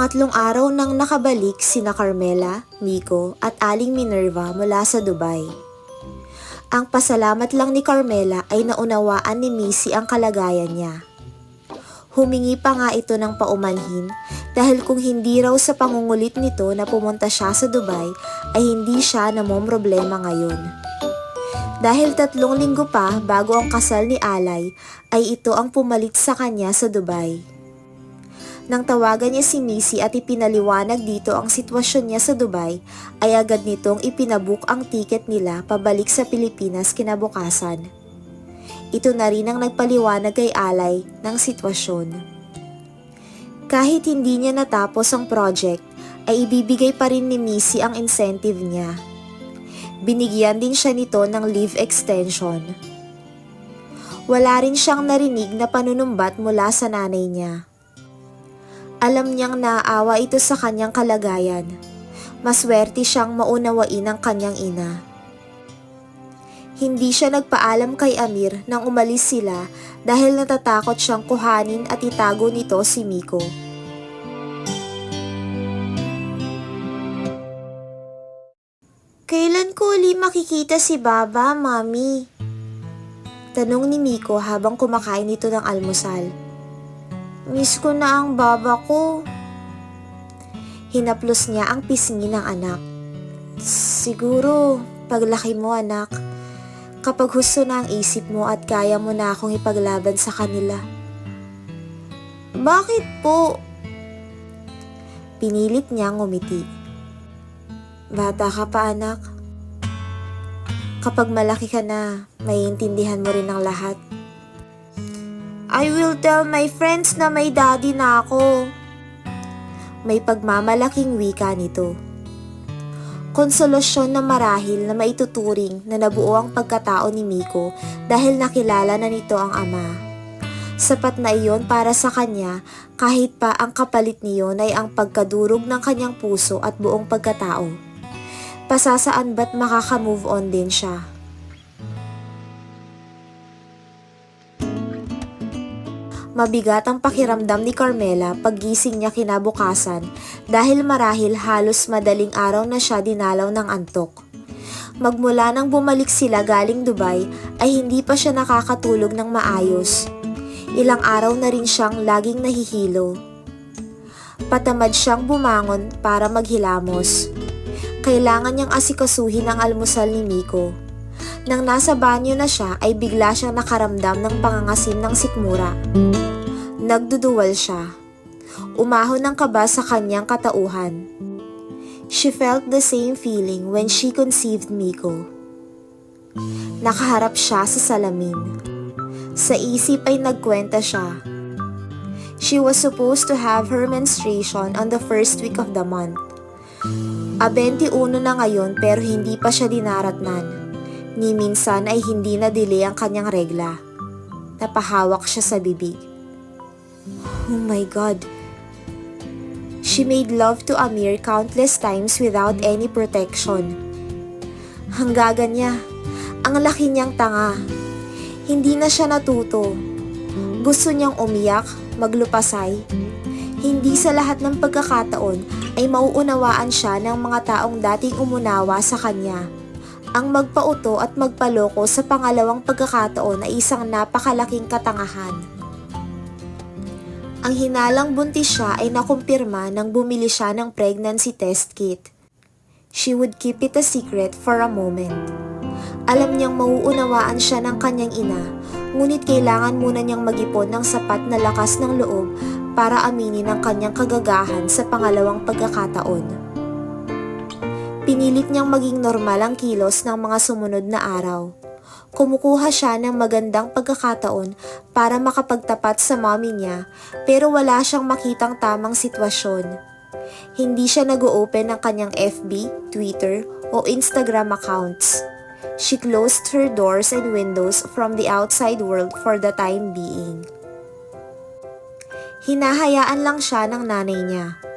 Pangatlong araw nang nakabalik sina Carmela, Miko at Aling Minerva mula sa Dubai. Ang pasalamat lang ni Carmela ay naunawaan ni Missy ang kalagayan niya. Humingi pa nga ito ng paumanhin dahil kung hindi raw sa pangungulit nito na pumunta siya sa Dubai ay hindi siya namomroblema ngayon. Dahil tatlong linggo pa bago ang kasal ni Alay ay ito ang pumalit sa kanya sa Dubai. Nang tawagan niya si Missy at ipinaliwanag dito ang sitwasyon niya sa Dubai, ay agad nitong ipinabook ang tiket nila pabalik sa Pilipinas kinabukasan. Ito na rin ang nagpaliwanag kay Alay ng sitwasyon. Kahit hindi niya natapos ang project, ay ibibigay pa rin ni Missy ang incentive niya. Binigyan din siya nito ng leave extension. Wala rin siyang narinig na panunumbat mula sa nanay niya. Alam niyang naaawa ito sa kanyang kalagayan. Maswerte siyang maunawain ng kanyang ina. Hindi siya nagpaalam kay Amir nang umalis sila dahil natatakot siyang kuhanin at itago nito si Miko. Kailan ko uli makikita si Baba, Mami? Tanong ni Miko habang kumakain ito ng almusal. Miss ko na ang baba ko. Hinaplos niya ang pisngi ng anak. Siguro, paglaki mo anak, kapag husto na ang isip mo at kaya mo na akong ipaglaban sa kanila. Bakit po? Pinilit niyang ngumiti. Bata ka pa anak. Kapag malaki ka na, maiintindihan mo rin ang lahat. I will tell my friends na may daddy na ako. May pagmamalaking wika nito. Konsolasyon na marahil na maituturing na nabuo ang pagkatao ni Miko dahil nakilala na nito ang ama. Sapat na iyon para sa kanya kahit pa ang kapalit niyon ay ang pagkadurog ng kanyang puso at buong pagkatao. Pasasaan ba't makaka-move on din siya? Mabigat ang pakiramdam ni Carmela paggising niya kinabukasan dahil marahil halos madaling araw na siya dinalaw ng antok. Magmula nang bumalik sila galing Dubai ay hindi pa siya nakakatulog ng maayos. Ilang araw na rin siyang laging nahihilo. Patamad siyang bumangon para maghilamos. Kailangan niyang asikasuhin ang almusal ni Miko. Nang nasa banyo na siya ay bigla siyang nakaramdam ng pangangasim ng sikmura. Nagduduwal siya. Umahon ng kaba sa kanyang katauhan. She felt the same feeling when she conceived Miko. Nakaharap siya sa salamin. Sa isip ay nagkwenta siya. She was supposed to have her menstruation on the first week of the month. A 21 na ngayon pero hindi pa siya dinaratnan. Ni minsan ay hindi na delay ang kanyang regla. Napahawak siya sa bibig. Oh my God. She made love to Amir countless times without any protection. Hanggaga niya, ang laki niyang tanga. Hindi na siya natuto. Gusto niyang umiyak, maglupasay. Hindi sa lahat ng pagkakataon ay mauunawaan siya ng mga taong dating umunawa sa kanya. Ang magpauto at magpaloko sa pangalawang pagkakataon ay isang napakalaking katangahan. Ang hinalang buntis siya ay nakumpirma nang bumili siya ng pregnancy test kit. She would keep it a secret for a moment. Alam niyang mauunawaan siya ng kanyang ina, ngunit kailangan muna niyang magipon ng sapat na lakas ng loob para aminin ang kanyang kagagahan sa pangalawang pagkakataon. Pinilit niyang maging normal ang kilos ng mga sumunod na araw. Kumukuha siya ng magandang pagkakataon para makapagtapat sa mommy niya pero wala siyang makitang tamang sitwasyon. Hindi siya nag-open ng kanyang FB, Twitter o Instagram accounts. She closed her doors and windows from the outside world for the time being. Hinahayaan lang siya ng nanay niya.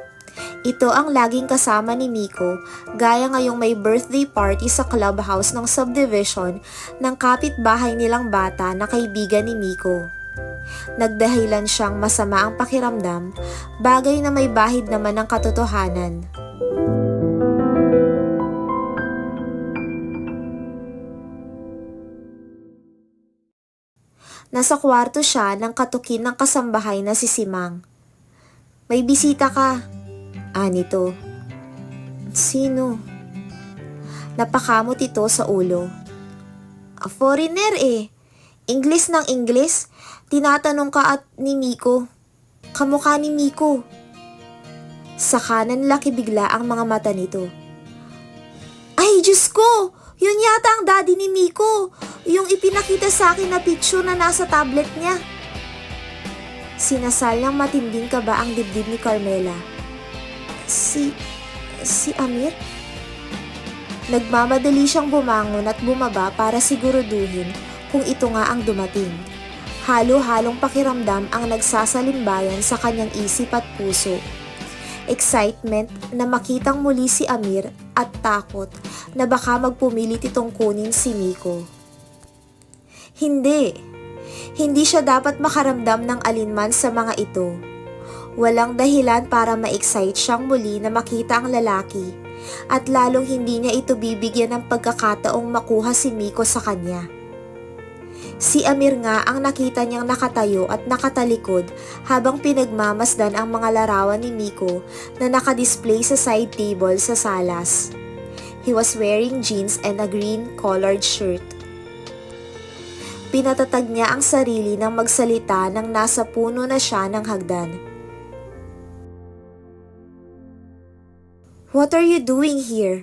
Ito ang laging kasama ni Miko gaya ngayong may birthday party sa clubhouse ng subdivision ng kapitbahay nilang bata na kaibigan ni Miko. Nagdahilan siyang masama ang pakiramdam, bagay na may bahid naman ng katotohanan. Nasa kwarto siya nang katukin ng kasambahay na si Simang. May bisita ka. Ah, nito. Sino? Napakamot ito sa ulo. A foreigner eh. English ng English. Tinatanong ka at ni Miko. Kamukha ni Miko. Sa kanan laki bigla ang mga mata nito. Ay, Diyos ko! Yun yata ang daddy ni Miko. Yung ipinakita sa akin na picture na nasa tablet niya. Sinasal ng matinding kaba ang dibdib ni Carmela. Si... si Amir? Nagmamadali siyang bumangon at bumaba para siguraduhin kung ito nga ang dumating. Halo-halong pakiramdam ang nagsasalimbayan sa kanyang isip at puso. Excitement na makitang muli si Amir at takot na baka magpumilit itong kunin si Miko. Hindi. Hindi siya dapat makaramdam ng alinman sa mga ito. Walang dahilan para ma-excite siyang muli na makita ang lalaki at lalong hindi niya ito bibigyan ng pagkakataong makuha si Miko sa kanya. Si Amir nga ang nakita niyang nakatayo at nakatalikod habang pinagmamasdan ang mga larawan ni Miko na nakadisplay sa side table sa salas. He was wearing jeans and a green colored shirt. Pinatatag niya ang sarili ng magsalita nang nasa puno na siya ng hagdan. What are you doing here?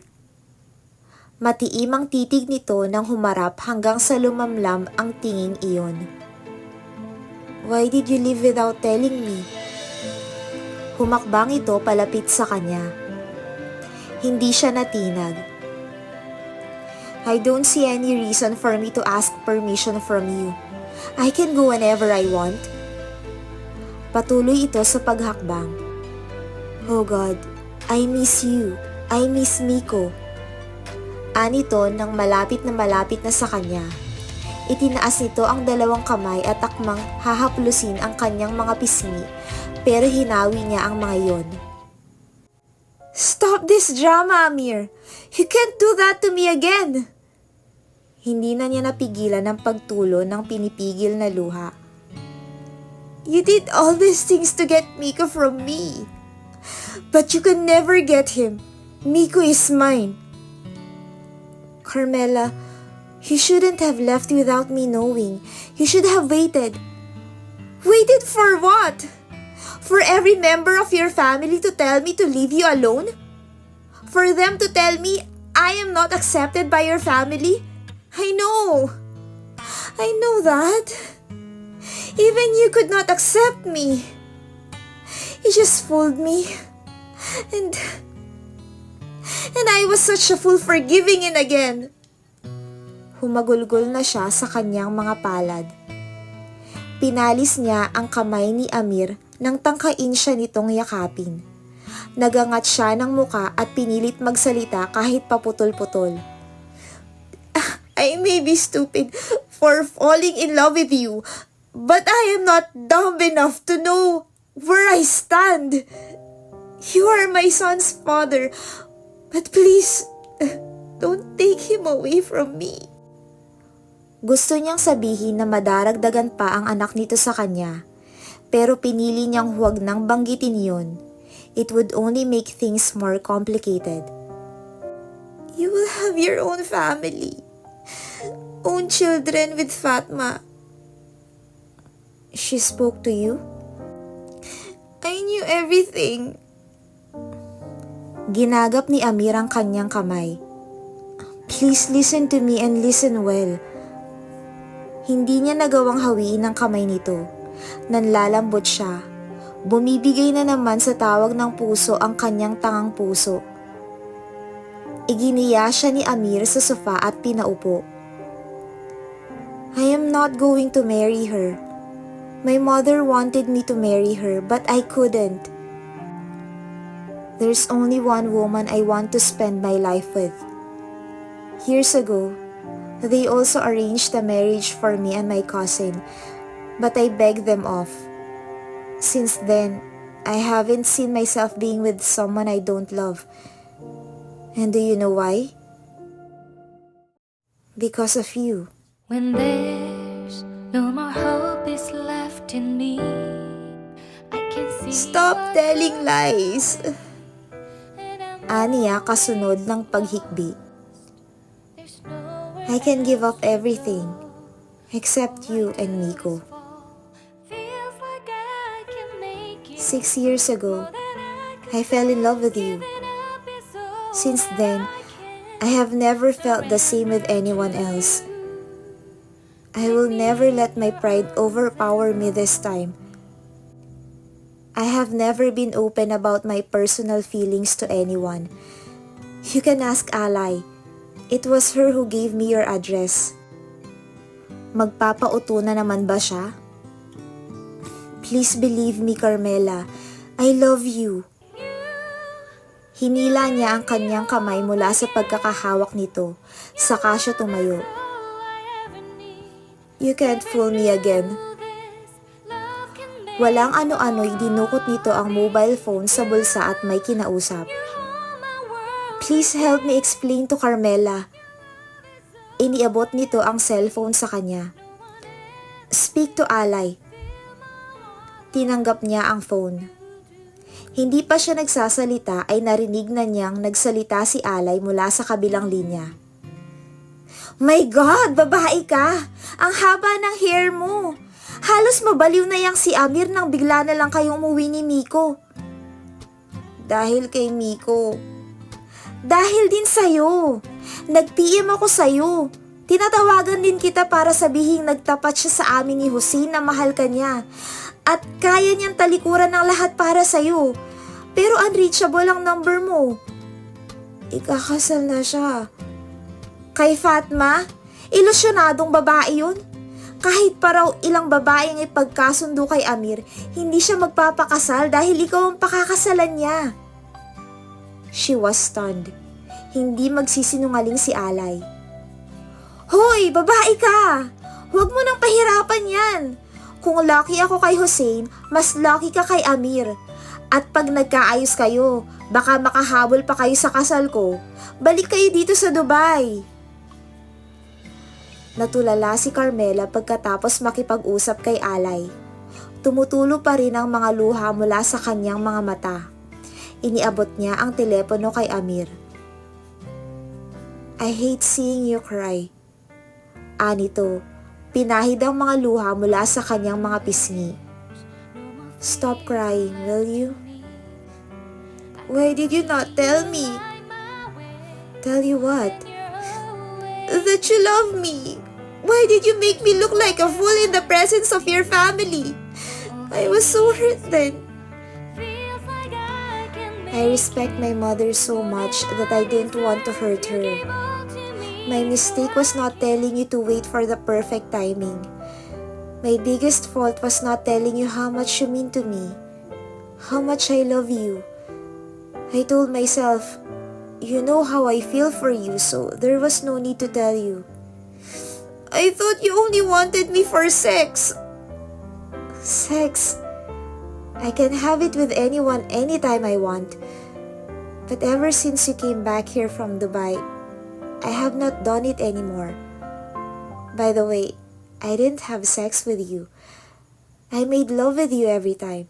Matiimang titig nito nang humarap hanggang sa lumamlam ang tinging iyon. Why did you leave without telling me? Humakbang ito palapit sa kanya. Hindi siya natinag. I don't see any reason for me to ask permission from you. I can go whenever I want. Patuloy ito sa paghakbang. Oh God, I miss you. I miss Miko. Anito nang malapit na malapit na sa kanya. Itinaas nito ang dalawang kamay at akmang hahaplusin ang kanyang mga pisngi pero hinawi niya ang mga yon. Stop this drama, Amir! You can't do that to me again! Hindi na niya napigilan ang pagtulo ng pinipigil na luha. You did all these things to get Miko from me. But you can never get him. Miko is mine. Carmela, you shouldn't have left without me knowing. You should have waited. Waited for what? For every member of your family to tell me to leave you alone? For them to tell me I am not accepted by your family? I know. I know that. Even you could not accept me. You just fooled me. And And I was such a fool for giving in again. Humagulgol na siya sa kanyang mga palad. Pinalis niya ang kamay ni Amir nang tangkain siya nitong yakapin. Nagangat siya ng muka at pinilit magsalita kahit paputol-putol. I may be stupid for falling in love with you, but I am not dumb enough to know where I stand. You are my son's father, but please, don't take him away from me. Gusto niyang sabihin na madaragdagan pa ang anak nito sa kanya, pero pinili niyang huwag nang banggitin yun. It would only make things more complicated. You will have your own family, own children with Fatma. She spoke to you? I knew everything. Ginagap ni Amir ang kanyang kamay. Please listen to me and listen well. Hindi niya nagawang hawiin ang kamay nito. Nanlalambot siya. Bumibigay na naman sa tawag ng puso ang kanyang tangang puso. Iginiya siya ni Amir sa sofa at pinaupo. I am not going to marry her. My mother wanted me to marry her but I couldn't. There's only one woman I want to spend my life with. Years ago, they also arranged a marriage for me and my cousin, But I begged them off. Since then, I haven't seen myself being with someone I don't love. And do you know why? Because of you. When there's no more hope is left in me, I can see. Stop telling lies! Aniya kasunod ng paghikbi. I can give up everything. Except you and Miko. Six years ago, I fell in love with you. Since then. I have never felt the same with anyone else. I will never let my pride overpower me this time. I have never been open about my personal feelings to anyone. You can ask Alay. It was her who gave me your address. Magpapauto na naman ba siya? Please believe me, Carmela. I love you. Hinila niya ang kanyang kamay mula sa pagkakahawak nito, saka siya tumayo. You can't fool me again. Walang ano-ano'y dinukot nito ang mobile phone sa bulsa at may kinausap. Please help me explain to Carmela. Iniabot nito ang cellphone sa kanya. Speak to Alay. Tinanggap niya ang phone. Hindi pa siya nagsasalita ay narinig na niyang nagsalita si Alay mula sa kabilang linya. My God! Babae ka! Ang haba ng hair mo! Halos mabaliw na yang si Amir nang bigla na lang kayong umuwi ni Miko. Dahil kay Miko, dahil din sa'yo. Nag-PM ako sa'yo. Tinatawagan din kita para sabihing nagtapat siya sa amin ni Hussein na mahal ka niya. At kaya niyang talikuran ng lahat para sa'yo. Pero unreachable ang number mo. Ikakasal na siya. Kay Fatma, ilusyonadong babae yun. Kahit pa raw ilang babae ang ipagkasundo kay Amir, hindi siya magpapakasal dahil ikaw ang pakakasalan niya. She was stunned. Hindi magsisinungaling si Alay. Hoy, babae ka! Huwag mo nang pahirapan yan. Kung lucky ako kay Hussein, mas lucky ka kay Amir. At pag nagkaayos kayo, baka makahabol pa kayo sa kasal ko. Balik kayo dito sa Dubai. Natulala si Carmela pagkatapos makipag-usap kay Alay. Tumutulo pa rin ang mga luha mula sa kanyang mga mata. Iniabot niya ang telepono kay Amir. I hate seeing you cry. Anito, pinahid ang mga luha mula sa kanyang mga pisngi. Stop crying, will you? Why did you not tell me? Tell you what? That you love me. Why did you make me look like a fool in the presence of your family? I was so hurt then. I respect my mother so much that I didn't want to hurt her. My mistake was not telling you to wait for the perfect timing. My biggest fault was not telling you how much you mean to me. How much I love you. I told myself, you know how I feel for you, so there was no need to tell you. I thought you only wanted me for sex. Sex. I can have it with anyone anytime I want. But ever since you came back here from Dubai, I have not done it anymore. By the way, I didn't have sex with you. I made love with you every time.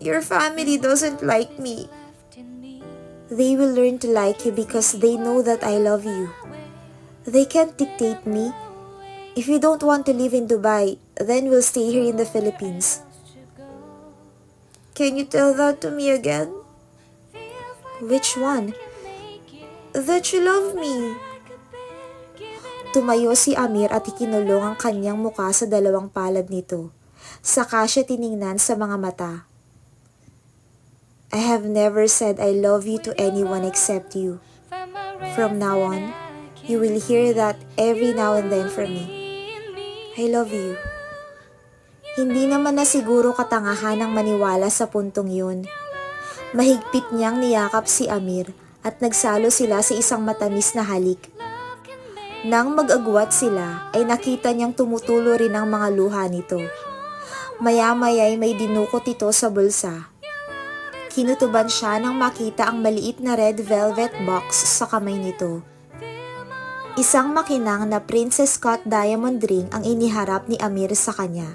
Your family doesn't like me. They will learn to like you because they know that I love you. They can't dictate me. If you don't want to live in Dubai, then we'll stay here in the Philippines. Can you tell that to me again? Which one? That you love me. Tumayo si Amir at ikinulong ang kanyang muka sa dalawang palad nito. Saka siya tiningnan sa mga mata. I have never said I love you to anyone except you. From now on, you will hear that every now and then from me. I love you. Hindi naman na siguro katangahan ang maniwala sa puntong yun. Mahigpit niyang niyakap si Amir at nagsalo sila sa isang matamis na halik. Nang mag-agwat sila, ay nakita niyang tumutulo rin ang mga luha nito. Maya-maya'y may dinukot ito sa bulsa. Kinutuban siya nang makita ang maliit na red velvet box sa kamay nito. Isang makinang na Princess Cut diamond ring ang iniharap ni Amir sa kanya.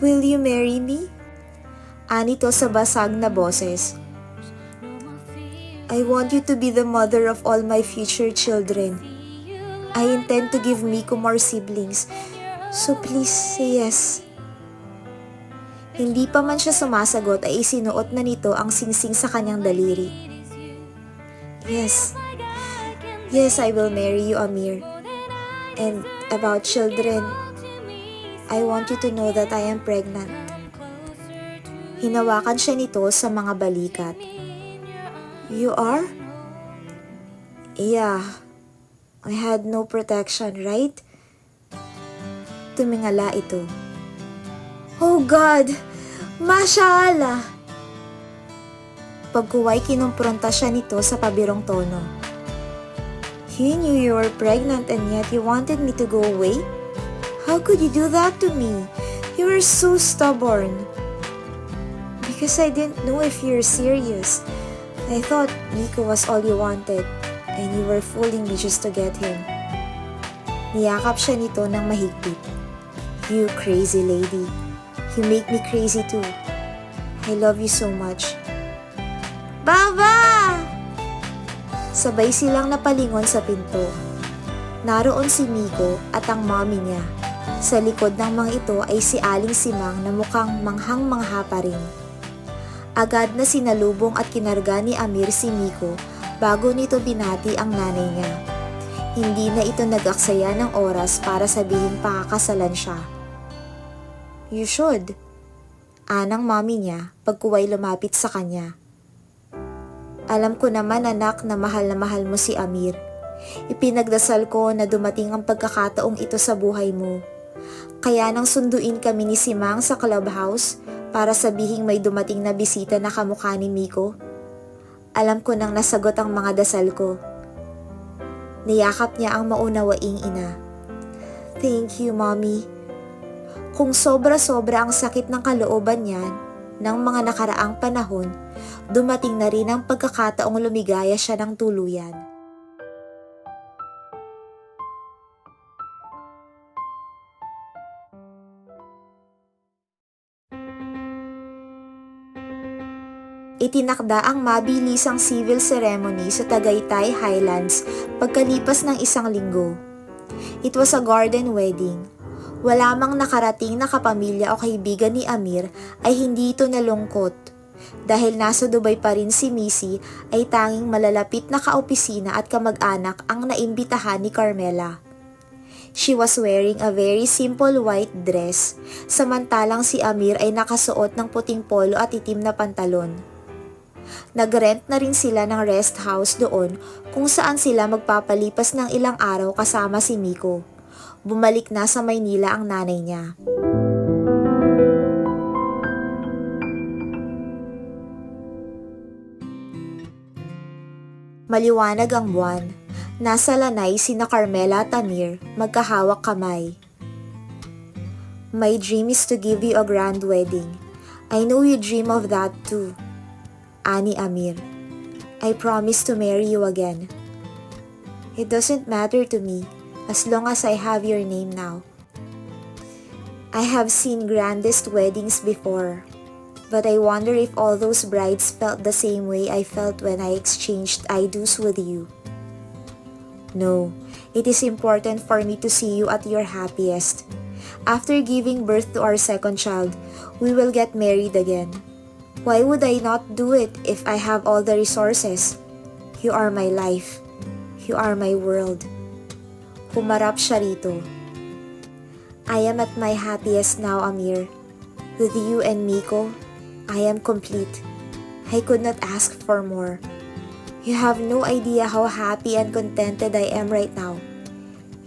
Will you marry me? Anito sa basag na boses. I want you to be the mother of all my future children. I intend to give Miko more siblings, so please say yes. Hindi pa man siya sumasagot ay isinuot na nito ang singsing sa kanyang daliri. Yes. Yes, I will marry you, Amir. And about children, I want you to know that I am pregnant. Hinawakan siya nito sa mga balikat. You are? Yeah. I had no protection, right? Tumingala ito. Oh God! Mashallah! Pagkuway kinumpronta siya nito sa pabirong tono. You knew you were pregnant and yet you wanted me to go away? How could you do that to me? You were so stubborn. Because I didn't know if you're serious. I thought Nico was all you wanted and you were fooling me just to get him. Niyakap siya nito ng mahigpit. You crazy lady. You make me crazy too. I love you so much. Baba! Sabay silang napalingon sa pinto. Naroon si Miko at ang mommy niya. Sa likod ng mga ito ay si Aling Simang na mukhang manghang-mangha pa rin. Agad na sinalubong at kinarga ni Amir si Miko bago nito binati ang nanay niya. Hindi na ito nag-aksaya ng oras para sabihin pakakasalan siya. You should. Anang mami niya pagkuway lumapit sa kanya. Alam ko naman anak na mahal na mahal mo si Amir. Ipinagdasal ko na dumating ang pagkakataong ito sa buhay mo. Kaya nang sunduin kami ni Simang sa clubhouse para sabihing may dumating na bisita na kamukha ni Miko. Alam ko nang nasagot ang mga dasal ko. Niyakap niya ang maunawaing ina. Thank you, Mommy. Kung sobra-sobra ang sakit ng kalooban niyan, ng mga nakaraang panahon, dumating na rin ang pagkakataong lumigaya siya ng tuluyan. Itinakda ang mabilisang civil ceremony sa Tagaytay Highlands pagkalipas ng isang linggo. It was a garden wedding. Wala mang nakarating na kapamilya o kaibigan ni Amir ay hindi ito nalungkot. Dahil nasa Dubai pa rin si Missy ay tanging malalapit na kaopisina at kamag-anak ang naimbitahan ni Carmela. She was wearing a very simple white dress, samantalang si Amir ay nakasuot ng puting polo at itim na pantalon. Nagrent na rin sila ng rest house doon kung saan sila magpapalipas ng ilang araw kasama si Miko. Bumalik na sa Maynila ang nanay niya. Maliwanag ang buwan. Nasa lanay sina Carmela at Amir, magkahawak kamay. My dream is to give you a grand wedding. I know you dream of that too. Ani Amir. I promise to marry you again. It doesn't matter to me as long as I have your name now. I have seen grandest weddings before, but I wonder if all those brides felt the same way I felt when I exchanged I do's with you. No, it is important for me to see you at your happiest. After giving birth to our second child, we will get married again. Why would I not do it if I have all the resources? You are my life. You are my world. Humarap siya rito. I am at my happiest now, Amir. With you and Miko, I am complete. I could not ask for more. You have no idea how happy and contented I am right now.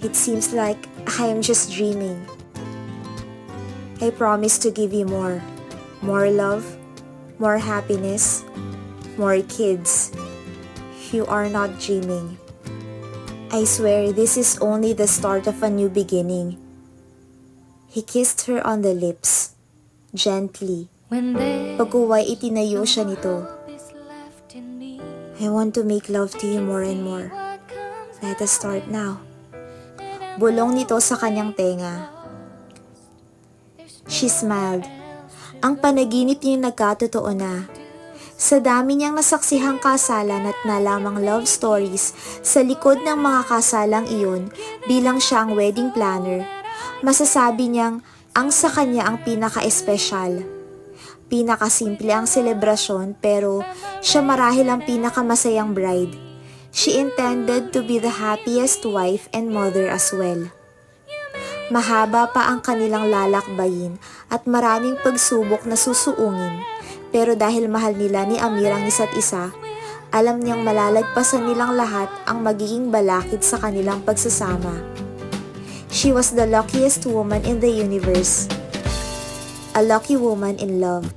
It seems like I am just dreaming. I promise to give you more. More love, more happiness, more kids. You are not dreaming. I swear this is only the start of a new beginning. He kissed her on the lips, gently. Pagkuway itinayo siya nito. I want to make love to you more and more. Let us start now. Bulong nito sa kanyang tenga. She smiled. Ang panaginip niya nagkatotoo na. Sa dami niyang nasaksihang kasalan at nalamang love stories sa likod ng mga kasalang iyon bilang siya ang wedding planner, masasabi niyang ang sa kanya ang pinaka-espesyal. Pinakasimple ang selebrasyon pero siya marahil ang pinakamasayang bride. She intended to be the happiest wife and mother as well. Mahaba pa ang kanilang lalakbayin at maraming pagsubok na susuungin. Pero dahil mahal nila ni Amir ang isa't isa, alam niyang malalagpasan nilang lahat ang magiging balakid sa kanilang pagsasama. She was the luckiest woman in the universe. A lucky woman in love.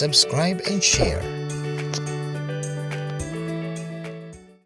Subscribe, and share.